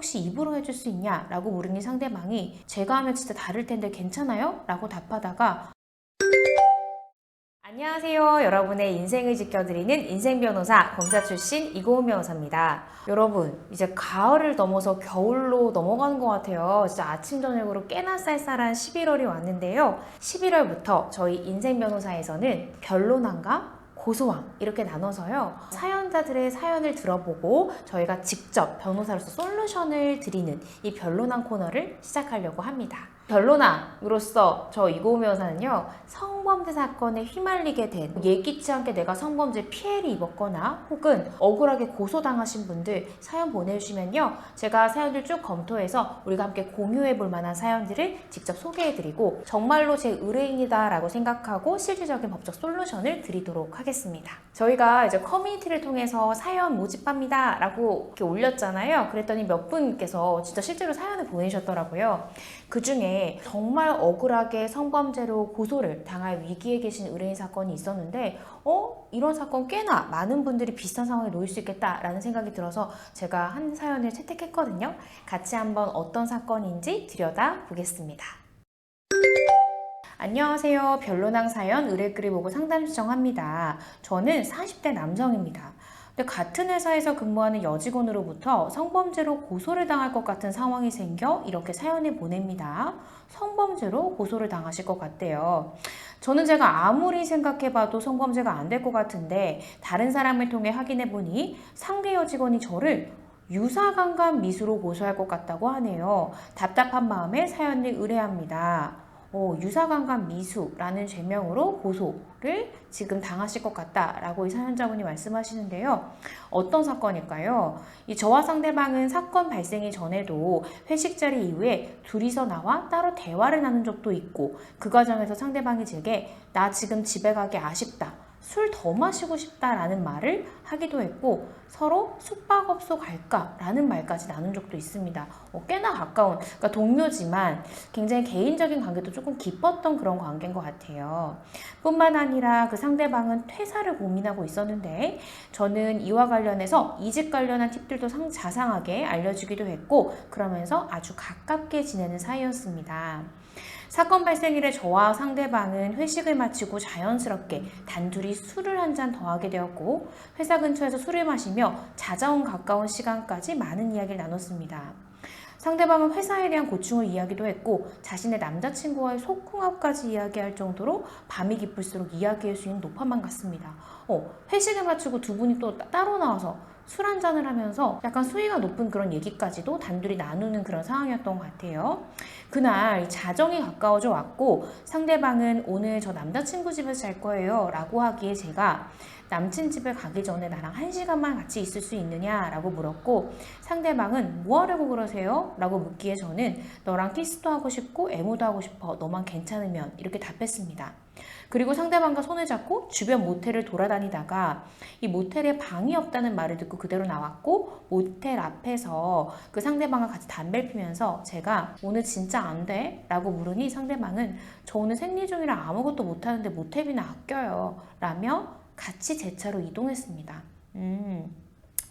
혹시 입으로 해줄 수 있냐? 라고 물으니 상대방이 제가 하면 진짜 다를 텐데 괜찮아요? 라고 답하다가 안녕하세요. 여러분의 인생을 지켜드리는 인생 변호사 검사 출신 이고은 변호사입니다. 여러분 이제 가을을 넘어서 겨울로 넘어가는 것 같아요. 진짜 아침 저녁으로 꽤나 쌀쌀한 11월이 왔는데요. 11월부터 저희 인생 변호사에서는 변론왕과 고소왕 이렇게 나눠서요 사연자들의 사연을 들어보고 저희가 직접 변호사로서 솔루션을 드리는 이 변론왕 코너를 시작하려고 합니다. 변론왕으로서 저 이고은 변호사는요 성범죄 사건에 휘말리게 된 예기치 않게 내가 성범죄 피해를 입었거나 혹은 억울하게 고소당하신 분들 사연 보내주시면요 제가 사연들 쭉 검토해서 우리가 함께 공유해 볼 만한 사연들을 직접 소개해 드리고 정말로 제 의뢰인이다 라고 생각하고 실질적인 법적 솔루션을 드리도록 하겠습니다. 저희가 이제 커뮤니티를 통해서 사연 모집합니다 라고 이렇게 올렸잖아요. 그랬더니 몇 분께서 진짜 실제로 사연을 보내셨더라고요. 그 중에 정말 억울하게 성범죄로 고소를 당할 위기에 계신 의뢰인 사건이 있었는데 어? 이런 사건 꽤나 많은 분들이 비슷한 상황에 놓일 수 있겠다라는 생각이 들어서 제가 한 사연을 채택했거든요. 같이 한번 어떤 사건인지 들여다 보겠습니다. 안녕하세요. 변론왕 사연 의뢰글을 보고 상담 신청합니다. 저는 40대 남성입니다. 근데 같은 회사에서 근무하는 여직원으로부터 성범죄로 고소를 당할 것 같은 상황이 생겨 이렇게 사연을 보냅니다. 성범죄로 고소를 당하실 것 같대요. 저는 제가 아무리 생각해봐도 성범죄가 안 될 것 같은데 다른 사람을 통해 확인해 보니 상대 여직원이 저를 유사강간 미수로 고소할 것 같다고 하네요. 답답한 마음에 사연을 의뢰합니다. 어, 유사강간 미수라는 죄명으로 고소를 지금 당하실 것 같다라고 이 사연자분이 말씀하시는데요. 어떤 사건일까요? 이 저와 상대방은 사건 발생이 전에도 회식 자리 이후에 둘이서 나와 따로 대화를 나눈 적도 있고 그 과정에서 상대방이 제게 나 지금 집에 가기 아쉽다. 술 더 마시고 싶다라는 말을 하기도 했고 서로 숙박업소 갈까라는 말까지 나눈 적도 있습니다. 어, 꽤나 가까운 그러니까 동료지만 굉장히 개인적인 관계도 조금 깊었던 그런 관계인 것 같아요. 뿐만 아니라 그 상대방은 퇴사를 고민하고 있었는데 저는 이와 관련해서 이직 관련한 팁들도 상, 자상하게 알려주기도 했고 그러면서 아주 가깝게 지내는 사이였습니다. 사건 발생일에 저와 상대방은 회식을 마치고 자연스럽게 단둘이 술을 한 잔 더 하게 되었고 회사 근처에서 술을 마시며 찾아온 가까운 시간까지 많은 이야기를 나눴습니다. 상대방은 회사에 대한 고충을 이야기도 했고 자신의 남자친구와의 속궁합까지 이야기할 정도로 밤이 깊을수록 이야기할 수 있는 노파만 같습니다. 어, 회식을 마치고 두 분이 또 따- 따로 나와서 술 한 잔을 하면서 약간 수위가 높은 그런 얘기까지도 단둘이 나누는 그런 상황이었던 것 같아요. 그날 자정이 가까워져 왔고 상대방은 오늘 저 남자친구 집에서 잘 거예요 라고 하기에 제가 남친 집에 가기 전에 나랑 한 시간만 같이 있을 수 있느냐 라고 물었고 상대방은 뭐 하려고 그러세요? 라고 묻기에 저는 너랑 키스도 하고 싶고 애무도 하고 싶어 너만 괜찮으면 이렇게 답했습니다. 그리고 상대방과 손을 잡고 주변 모텔을 돌아다니다가 이 모텔에 방이 없다는 말을 듣고 그대로 나왔고 모텔 앞에서 그 상대방과 같이 담배를 피면서 제가 오늘 진짜 안 돼? 라고 물으니 상대방은 저 오늘 생리 중이라 아무것도 못하는데 모텔비나 아껴요 라며 같이 제 차로 이동했습니다. 음.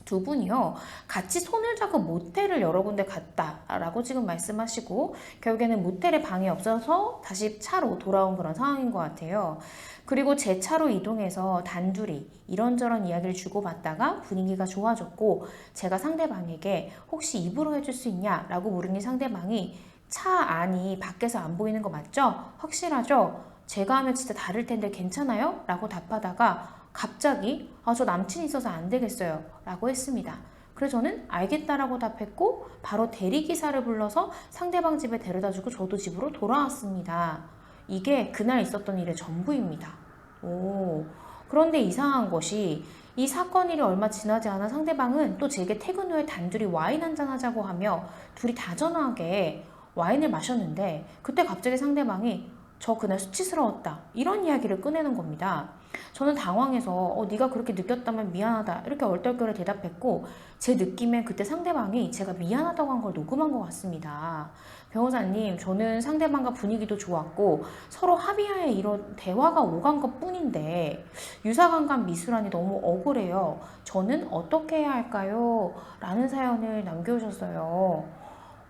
두 분이요 같이 손을 잡고 모텔을 여러 군데 갔다라고 지금 말씀하시고 결국에는 모텔에 방이 없어서 다시 차로 돌아온 그런 상황인 것 같아요. 그리고 제 차로 이동해서 단둘이 이런저런 이야기를 주고받다가 분위기가 좋아졌고 제가 상대방에게 혹시 입으로 해줄 수 있냐라고 물으니 상대방이 차 안이 밖에서 안 보이는 거 맞죠? 확실하죠? 제가 하면 진짜 다를 텐데 괜찮아요? 라고 답하다가 갑자기 아, 저 남친이 있어서 안 되겠어요. 라고 했습니다. 그래서 저는 알겠다라고 답했고 바로 대리기사를 불러서 상대방 집에 데려다 주고 저도 집으로 돌아왔습니다. 이게 그날 있었던 일의 전부입니다. 오. 그런데 이상한 것이 이 사건 일이 얼마 지나지 않아 상대방은 또 제게 퇴근 후에 단둘이 와인 한잔 하자고 하며 둘이 다정하게 와인을 마셨는데 그때 갑자기 상대방이 저 그날 수치스러웠다. 이런 이야기를 꺼내는 겁니다. 저는 당황해서 어, 네가 그렇게 느꼈다면 미안하다. 이렇게 얼떨결에 대답했고 제 느낌엔 그때 상대방이 제가 미안하다고 한 걸 녹음한 것 같습니다. 변호사님, 저는 상대방과 분위기도 좋았고 서로 합의하에 이런 대화가 오간 것 뿐인데 유사관관 미술안이 너무 억울해요. 저는 어떻게 해야 할까요? 라는 사연을 남겨주셨어요.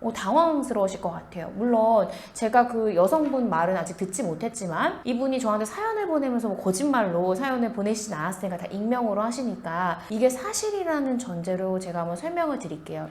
어, 당황스러우실 것 같아요. 물론 제가 그 여성분 말은 아직 듣지 못했지만 이분이 저한테 사연을 보내면서 뭐 거짓말로 사연을 보내시진 않았으니까 다 익명으로 하시니까 이게 사실이라는 전제로 제가 한번 설명을 드릴게요.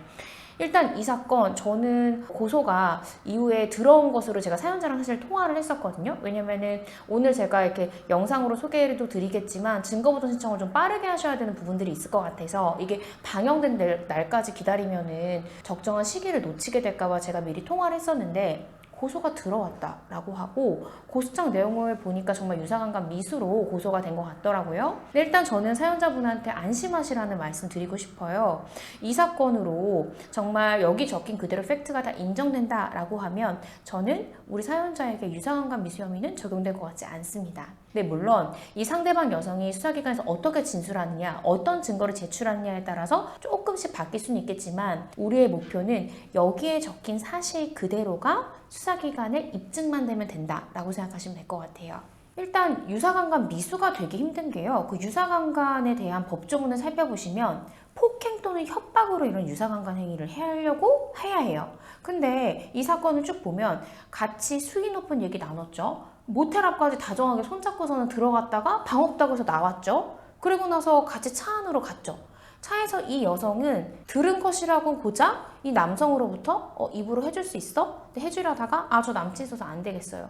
일단 이 사건 저는 고소가 이후에 들어온 것으로 제가 사연자랑 사실 통화를 했었거든요. 왜냐면은 오늘 제가 이렇게 영상으로 소개를 또 드리겠지만 증거보도 신청을 좀 빠르게 하셔야 되는 부분들이 있을 것 같아서 이게 방영된 날- 날까지 기다리면은 적정한 시기를 놓치게 될까봐 제가 미리 통화를 했었는데 고소가 들어왔다라고 하고 고소장 내용을 보니까 정말 유사관관 미수로 고소가 된 것 같더라고요. 근데 일단 저는 사연자분한테 안심하시라는 말씀 드리고 싶어요. 이 사건으로 정말 여기 적힌 그대로 팩트가 다 인정된다라고 하면 저는 우리 사연자에게 유사관관 미수 혐의는 적용될 것 같지 않습니다. 네, 물론 이 상대방 여성이 수사기관에서 어떻게 진술하느냐, 어떤 증거를 제출하느냐에 따라서 조금씩 바뀔 수는 있겠지만 우리의 목표는 여기에 적힌 사실 그대로가 수사기관에 입증만 되면 된다라고 생각하시면 될 것 같아요. 일단 유사관관 미수가 되게 힘든 게요. 그 유사관관에 대한 법조문을 살펴보시면 폭행 또는 협박으로 이런 유사관관 행위를 하려고 해야 해요. 근데 이 사건을 쭉 보면 같이 수위 높은 얘기 나눴죠. 모텔 앞까지 다정하게 손잡고서는 들어갔다가 방 없다고 해서 나왔죠. 그리고 나서 같이 차 안으로 갔죠. 차에서 이 여성은 들은 것이라고 고자 이 남성으로부터 어, 입으로 해줄 수 있어? 해주려다가 아 저 남친 있어서 안 되겠어요.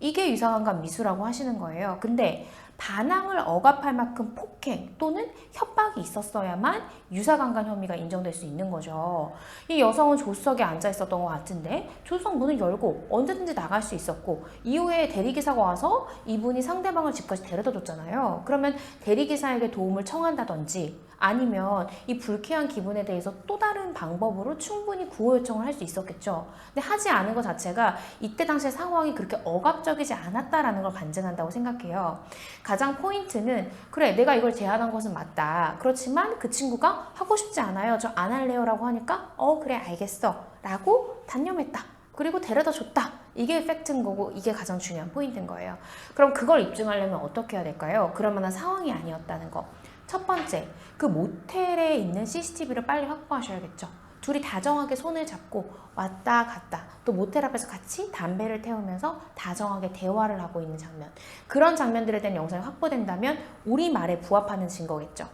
이게 유사관관 미수라고 하시는 거예요. 근데 반항을 억압할 만큼 폭행 또는 협박이 있었어야만 유사관관 혐의가 인정될 수 있는 거죠. 이 여성은 조수석에 앉아 있었던 것 같은데 조수석 문을 열고 언제든지 나갈 수 있었고 이후에 대리기사가 와서 이분이 상대방을 집까지 데려다 줬잖아요. 그러면 대리기사에게 도움을 청한다든지 아니면 이 불쾌한 기분에 대해서 또 다른 방법으로 충분히 구호 요청을 할 수 있었겠죠. 근데 하지 않은 것 자체가 이때 당시의 상황이 그렇게 억압적이지 않았다라는 걸 반증한다고 생각해요. 가장 포인트는 그래 내가 이걸 제안한 것은 맞다. 그렇지만 그 친구가 하고 싶지 않아요. 저 안 할래요 라고 하니까 어 그래 알겠어 라고 단념했다. 그리고 데려다 줬다. 이게 팩트인 거고 이게 가장 중요한 포인트인 거예요. 그럼 그걸 입증하려면 어떻게 해야 될까요? 그럴 만한 상황이 아니었다는 거. 첫 번째, 그 모텔에 있는 CCTV를 빨리 확보하셔야겠죠. 둘이 다정하게 손을 잡고 왔다 갔다 또 모텔 앞에서 같이 담배를 태우면서 다정하게 대화를 하고 있는 장면 그런 장면들에 대한 영상이 확보된다면 우리 말에 부합하는 증거겠죠.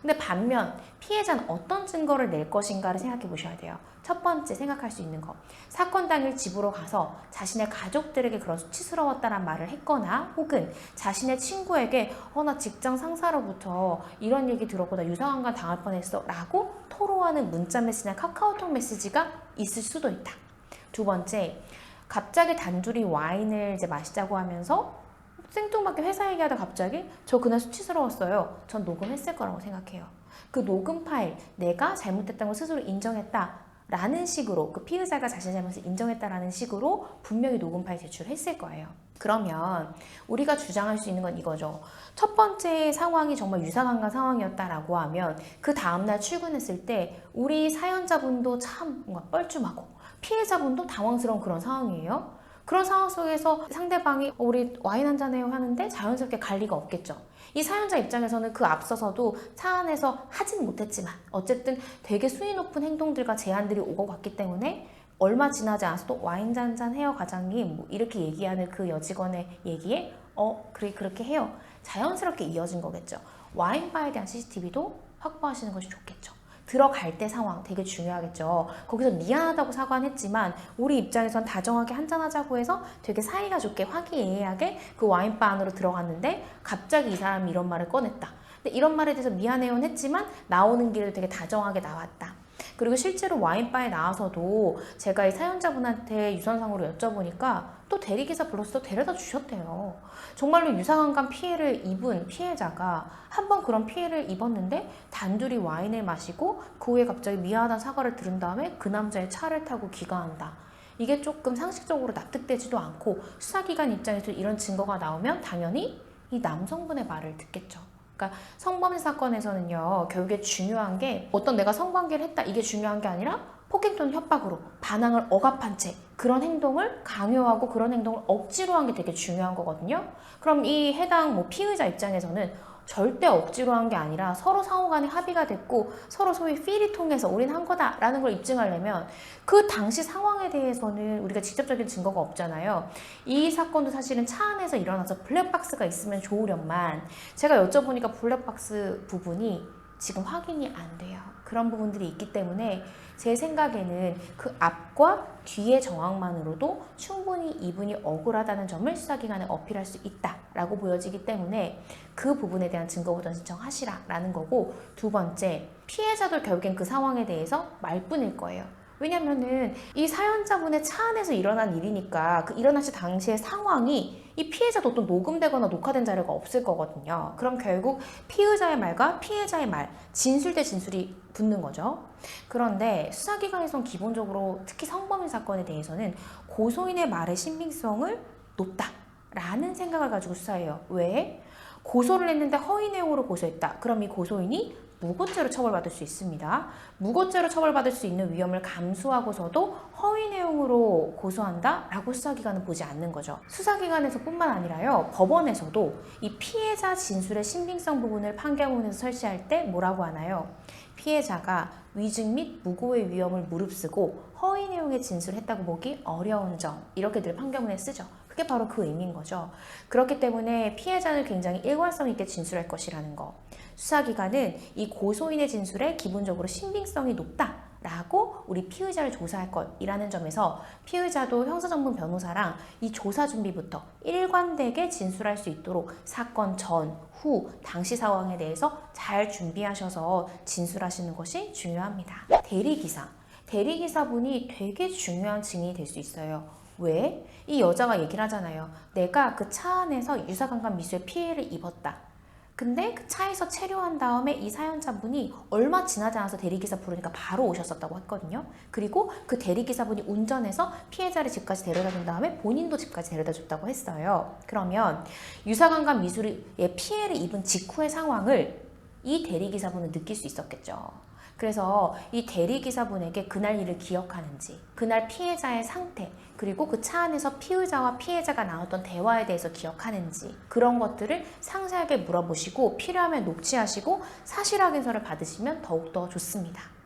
근데 반면 피해자는 어떤 증거를 낼 것인가를 생각해 보셔야 돼요. 첫 번째 생각할 수 있는 거. 사건 당일 집으로 가서 자신의 가족들에게 그런 수치스러웠다는 말을 했거나 혹은 자신의 친구에게 어, 나 직장 상사로부터 이런 얘기 들었고 나 유사관관 당할 뻔했어 라고 토로하는 문자 메시지나 카카오톡 메시지가 있을 수도 있다. 두 번째, 갑자기 단둘이 와인을 이제 마시자고 하면서 생뚱맞게 회사 얘기하다 갑자기 저 그날 수치스러웠어요. 전 녹음했을 거라고 생각해요. 그 녹음 파일 내가 잘못했다는 걸 스스로 인정했다. 라는 식으로 그 피의자가 자신의 잘못을 인정했다라는 식으로 분명히 녹음 파일 제출했을 거예요. 그러면 우리가 주장할 수 있는 건 이거죠. 첫 번째 상황이 정말 유사관관 상황이었다라고 하면 그 다음날 출근했을 때 우리 사연자분도 참 뭔가 뻘쭘하고 피해자분도 당황스러운 그런 상황이에요. 그런 상황 속에서 상대방이 어, 우리 와인 한잔 해요 하는데 자연스럽게 갈 리가 없겠죠. 이 사연자 입장에서는 그 앞서서도 차 안에서 하진 못했지만 어쨌든 되게 수위 높은 행동들과 제안들이 오고 갔기 때문에 얼마 지나지 않아서도 와인 잔잔 해요 과장님 뭐 이렇게 얘기하는 그 여직원의 얘기에 어 그래 그렇게 해요 자연스럽게 이어진 거겠죠. 와인바에 대한 CCTV도 확보하시는 것이 좋겠죠. 들어갈 때 상황 되게 중요하겠죠. 거기서 미안하다고 사과는 했지만 우리 입장에선 다정하게 한잔하자고 해서 되게 사이가 좋게 화기애애하게 그 와인바 안으로 들어갔는데 갑자기 이 사람이 이런 말을 꺼냈다. 근데 이런 말에 대해서 미안해요는 했지만 나오는 길을 되게 다정하게 나왔다. 그리고 실제로 와인바에 나와서도 제가 이 사연자분한테 유선상으로 여쭤보니까 또 대리기사 불러서 또 데려다 주셨대요. 정말로 유사관관 피해를 입은 피해자가 한 번 그런 피해를 입었는데 단둘이 와인을 마시고 그 후에 갑자기 미안하다는 사과를 들은 다음에 그 남자의 차를 타고 귀가한다. 이게 조금 상식적으로 납득되지도 않고 수사기관 입장에서 이런 증거가 나오면 당연히 이 남성분의 말을 듣겠죠. 그러니까 성범죄 사건에서는요, 결국에 중요한 게 어떤 내가 성관계를 했다 이게 중요한 게 아니라 폭행 또는 협박으로 반항을 억압한 채 그런 행동을 강요하고 그런 행동을 억지로 한 게 되게 중요한 거거든요. 그럼 이 해당 뭐 피의자 입장에서는 절대 억지로 한 게 아니라 서로 상호간에 합의가 됐고 서로 소위 필이 통해서 우린 한 거다라는 걸 입증하려면 그 당시 상황에 대해서는 우리가 직접적인 증거가 없잖아요. 이 사건도 사실은 차 안에서 일어나서 블랙박스가 있으면 좋으련만 제가 여쭤보니까 블랙박스 부분이 지금 확인이 안 돼요. 그런 부분들이 있기 때문에 제 생각에는 그 앞과 뒤의 정황만으로도 충분히 이분이 억울하다는 점을 수사기관에 어필할 수 있다라고 보여지기 때문에 그 부분에 대한 증거보전 신청하시라라는 거고 두 번째 피해자도 결국엔 그 상황에 대해서 말뿐일 거예요. 왜냐면은 이 사연자분의 차 안에서 일어난 일이니까 그 일어나시 당시의 상황이 이 피해자도 또 녹음되거나 녹화된 자료가 없을 거거든요. 그럼 결국 피의자의 말과 피해자의 말, 진술 대 진술이 붙는 거죠. 그런데 수사기관에선 기본적으로 특히 성범죄 사건에 대해서는 고소인의 말의 신빙성을 높다라는 생각을 가지고 수사해요. 왜? 고소를 했는데 허위 내용으로 고소했다. 그럼 이 고소인이 무고죄로 처벌받을 수 있습니다. 무고죄로 처벌받을 수 있는 위험을 감수하고서도 허위 내용으로 고소한다 라고 수사기관은 보지 않는 거죠. 수사기관에서 뿐만 아니라요, 법원에서도 이 피해자 진술의 신빙성 부분을 판결문에서 설치할 때 뭐라고 하나요? 피해자가 위증 및 무고의 위험을 무릅쓰고 허위 내용의 진술했다고 보기 어려운 점 이렇게 늘 판결문에 쓰죠. 그게 바로 그 의미인 거죠. 그렇기 때문에 피해자는 굉장히 일관성 있게 진술할 것이라는 거. 수사기관은 이 고소인의 진술에 기본적으로 신빙성이 높다 라고 우리 피의자를 조사할 것이라는 점에서 피의자도 형사전문 변호사랑 이 조사 준비부터 일관되게 진술할 수 있도록 사건 전, 후, 당시 상황에 대해서 잘 준비하셔서 진술하시는 것이 중요합니다. 대리기사. 대리기사분이 되게 중요한 증인이 될 수 있어요. 왜? 이 여자가 얘기를 하잖아요. 내가 그 차 안에서 유사강간 미수의 피해를 입었다. 근데 그 차에서 체류한 다음에 이 사연자분이 얼마 지나지 않아서 대리기사 부르니까 바로 오셨었다고 했거든요. 그리고 그 대리기사분이 운전해서 피해자를 집까지 데려다 준 다음에 본인도 집까지 데려다 줬다고 했어요. 그러면 유사강간 미술의 피해를 입은 직후의 상황을 이 대리기사분은 느낄 수 있었겠죠. 그래서 이 대리기사분에게 그날 일을 기억하는지, 그날 피해자의 상태, 그리고 그 차 안에서 피의자와 피해자가 나눴던 대화에 대해서 기억하는지, 그런 것들을 상세하게 물어보시고 필요하면 녹취하시고 사실 확인서를 받으시면 더욱더 좋습니다.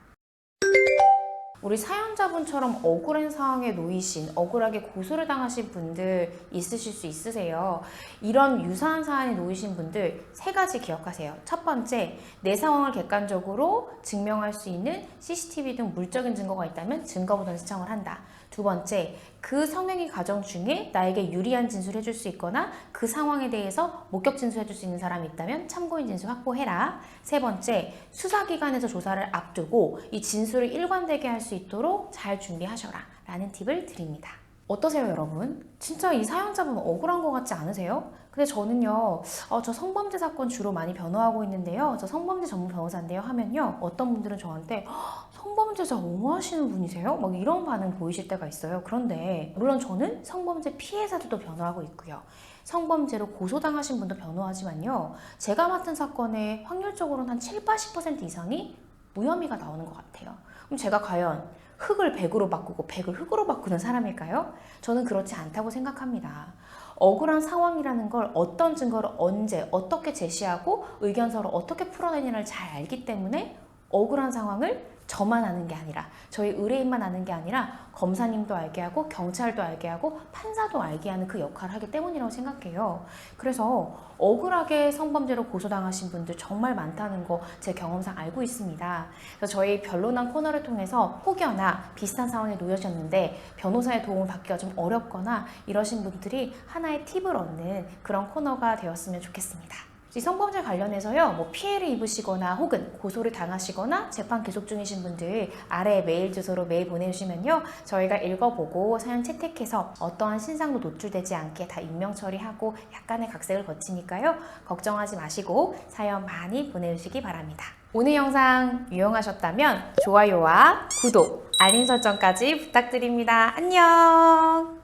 우리 사연자분처럼 억울한 상황에 놓이신, 억울하게 고소를 당하신 분들 있으실 수 있으세요. 이런 유사한 사안에 놓이신 분들 세 가지 기억하세요. 첫 번째, 내 상황을 객관적으로 증명할 수 있는 CCTV 등 물적인 증거가 있다면 증거보전 신청을 한다. 두 번째, 그 성행위 과정 중에 나에게 유리한 진술을 해줄 수 있거나 그 상황에 대해서 목격 진술해줄 수 있는 사람이 있다면 참고인 진술 확보해라. 세 번째, 수사기관에서 조사를 앞두고 이 진술을 일관되게 할 수 있도록 잘 준비하셔라. 라는 팁을 드립니다. 어떠세요, 여러분? 진짜 이 사연자분 억울한 것 같지 않으세요? 근데 저는요, 어, 저 성범죄 사건 주로 많이 변호하고 있는데요. 저 성범죄 전문 변호사인데요. 하면요, 어떤 분들은 저한테 "헉, 성범죄자 옹호하시는 분이세요? 막 이런 반응 보이실 때가 있어요. 그런데 물론 저는 성범죄 피해자들도 변호하고 있고요. 성범죄로 고소당하신 분도 변호하지만요. 제가 맡은 사건의 확률적으로는 한 7, 80% 이상이 무혐의가 나오는 것 같아요. 그럼 제가 과연 흙을 100으로 바꾸고 100을 흙으로 바꾸는 사람일까요? 저는 그렇지 않다고 생각합니다. 억울한 상황이라는 걸 어떤 증거를 언제 어떻게 제시하고 의견서를 어떻게 풀어내냐를 잘 알기 때문에 억울한 상황을 저만 아는 게 아니라 저희 의뢰인만 아는 게 아니라 검사님도 알게 하고 경찰도 알게 하고 판사도 알게 하는 그 역할을 하기 때문이라고 생각해요. 그래서 억울하게 성범죄로 고소당하신 분들 정말 많다는 거 제 경험상 알고 있습니다. 그래서 저희 변론한 코너를 통해서 혹여나 비슷한 상황에 놓여졌는데 변호사의 도움을 받기가 좀 어렵거나 이러신 분들이 하나의 팁을 얻는 그런 코너가 되었으면 좋겠습니다. 이 성범죄 관련해서요, 뭐 피해를 입으시거나 혹은 고소를 당하시거나 재판 계속 중이신 분들 아래 메일 주소로 메일 보내주시면요, 저희가 읽어보고 사연 채택해서 어떠한 신상도 노출되지 않게 다 익명 처리하고 약간의 각색을 거치니까요, 걱정하지 마시고 사연 많이 보내주시기 바랍니다. 오늘 영상 유용하셨다면 좋아요와 구독, 알림 설정까지 부탁드립니다. 안녕!